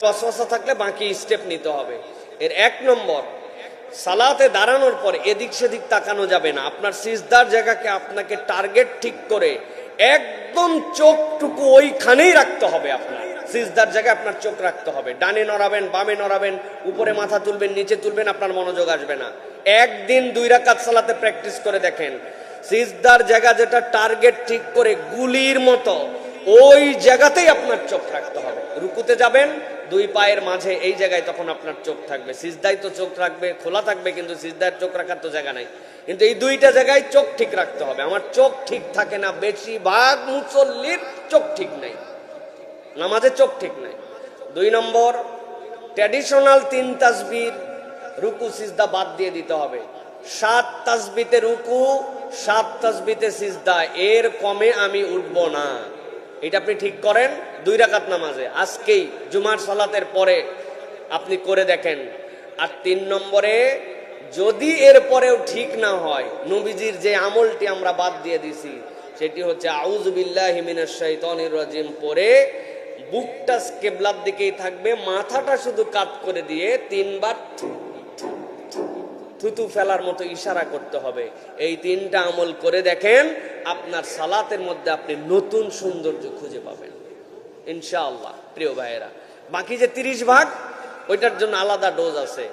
থাকলে বাকি স্টেপ নিতে হবে। এর এক নম্বর, সালাতে দাঁড়ানোর পর এদিক সেদিক তাকানো যাবে না। আপনার সিজদার জায়গাকে আপনাকে টার্গেট ঠিক করে একদম চোখটুকু ওইখানেই রাখতে হবে আপনার। সিজদার জায়গায় আপনার চোখ রাখতে হবে। ডানে নড়াবেন, বামে নড়াবেন, উপরে মাথা তুলবেন, নিচে তুলবেন, আপনার মনোযোগ আসবে না। একদিন দুই রাকাত সালাতে প্র্যাকটিস করে দেখেন। সিজদার জায়গা যেটা টার্গেট ঠিক করে গুলির মতো, ওই জায়গাতেই আপনার চোখ রাখতে হবে। রুকুতে যাবেন দুই পায়ের মাঝে এই জায়গায় তখন আপনার চোখ থাকবে। সিজদাই তো চোখ রাখবে খোলা থাকবে, কিন্তু সিজদার চোখ রাখার তো জায়গা নাই। কিন্তু এই দুইটা জায়গায় চোখ ঠিক রাখতে হবে। আমার চোখ ঠিক থাকে না বেশি বেশিরভাগ মুসল্লির চোখ ঠিক নাই। নামাজে চোখ ঠিক নাই। দুই নম্বর ট্র্যাডিশনাল তিন তাসবির, রুকু, সিজদা বাদ দিয়ে দিতে হবে। সাত তাসবিতে রুকু, সাত তাসবিতে সিজদা। এর কমে আমি উঠব না। এটা আপনি ঠিক করেন দুই রাকাত নামাজে। আজকেই জুমার সালাতের পরে আপনি করে দেখেন। আর তিন নম্বরে, যদি এর পরেও ঠিক না হয়, নবীজির যে আমলটি আমরা বাদ দিয়ে দিছি, সেটি হচ্ছে আউজবিল্লাহ হিমিনাশ শাইতানির রাজিম পরে বুকটা কেবলার দিকেই থাকবে, মাথাটা শুধু কাত করে দিয়ে তিনবার থুতু ফেলার মতো ইশারা করতে হবে। এই তিনটা আমল করে দেখেন, আপনার সালাতের মধ্যে আপনি নতুন সৌন্দর্য খুঁজে পাবেন। ইনশাআল্লাহ, প্রিয় ভাইয়েরা। বাকি যে তিরিশ ভাগ, ওইটার জন্য আলাদা ডোজ আছে।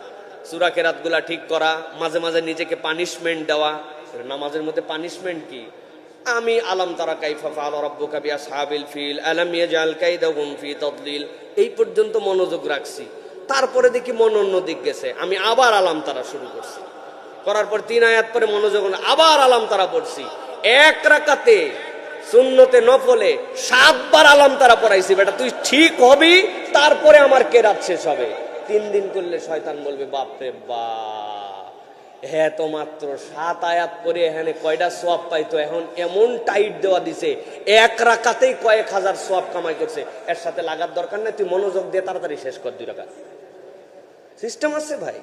সুরা কেরাতগুলা ঠিক করা, মাঝে মাঝে নিজেকে পানিশমেন্ট দেওয়া। নামাজের মধ্যে পানিশমেন্ট কি? আমি আলাম তারা কাইফা ফাল রব্বুকা বিয়া সাহাবিল ফিল, আলাম ইয়াজাল কাইদাহুম ফি তাদলিল। এই পর্যন্ত মনোযোগ রাখছি। তারপরে দেখি মন অন্য দিক গেছে। আমি আবার আলাম তারা শুরু করছি। করার পর তিন আয়াত পরে মনোযোগ আবার আলাম তারা পড়ছি। এক রাকাতে সুন্নতে নফলে সাতবার আলাম তারা পড়াইছি, বেটা তুই ঠিক হবি, তারপরে আমার কেরাত শেষ হবে। তিন দিন করলে শয়তান বলবে, বাপরে বা হ্যাঁ তো মাত্র সাত আয়াত করে এখানে কয়টা সোয়াব পাইতো? এখন এমন টাইট দেওয়া দিছে, এক রাকাতেই কয়েক হাজার সোয়াব কামাই করছে। এর সাথে লাগার দরকার নেই, তুই মনোযোগ দিয়ে তাড়াতাড়ি শেষ কর দুই রাকাত। সিস্টেম আছে ভাই।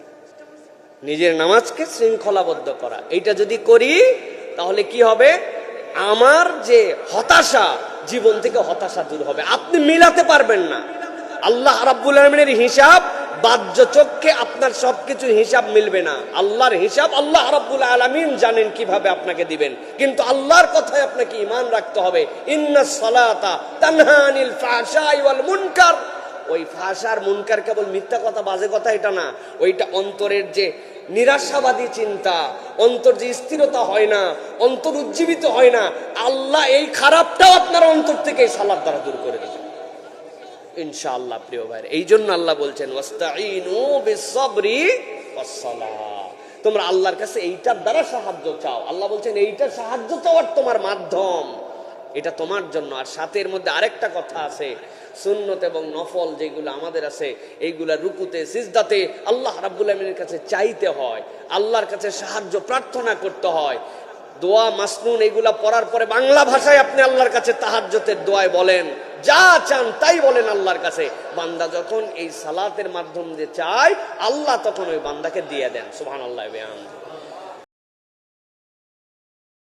নিজের নামাজকে শৃঙ্খলাবদ্ধ করা। এইটা যদি করি, তাহলে কি হবে? আমার যে হতাশা, জীবন থেকে হতাশা দূর হবে। আপনি মিলাতে পারবেন না। আল্লাহ রাব্বুল আলমিনের হিসাব, বাহ্য চোখকে আপনার সবকিছু হিসাব মিলবে না। আল্লাহর হিসাব আল্লাহ রাব্বুল আলামিন জানেন কীভাবে আপনাকে দিবেন। কিন্তু আল্লাহর কথায় আপনাকে ইমান রাখতে হবে। ইন্না সালাতা তানহানিল ফাহশাই ওয়াল মুনকার। ওই ফাঁসার মুনকার কেবল মিথ্যা কথা, বাজে কথা এটা না। ওইটা অন্তরের যে নিরাশাবাদী চিন্তা, অন্তর যে স্থিরতা হয় না, অন্তর উজ্জীবিত হয় না, আল্লাহ এই খারাপটাও আপনার অন্তর থেকে সালাদ দ্বারা দূর করে দেবে। ইনশাআল্লাহ, প্রিয় ভাই এই জন্য আল্লাহ বলছেন তোমরা আল্লাহর কাছে এইটার দ্বারা সাহায্য চাও। আল্লাহ বলছেন, এইটার সাহায্য চাওয়ার তোমার মাধ্যম। এটা তোমার জন্য। আর সাথের মধ্যে আরেকটা কথা আছে, সুন্নত এবং নফল যেগুলো আমাদের আছে, এইগুলা রুকুতে, সিজদাতে আল্লাহ রাব্বুল আমিনের কাছে চাইতে হয়, আল্লাহর কাছে সাহায্য, প্রার্থনা করতে হয়। দোয়া, মাসনুন, এগুলা পড়ার পরে বাংলা ভাষায় আপনি আল্লাহর কাছে তাহাজ্জতের দোয়ায় বলেন, যা চান তাই বলেন আল্লাহর কাছে। বান্দা যখন এই সালাতের মাধ্যম দিয়ে চায়, আল্লাহ তখন ওই বান্দাকে দিয়ে দেন। সুবহানাল্লাহ বিহামদিহি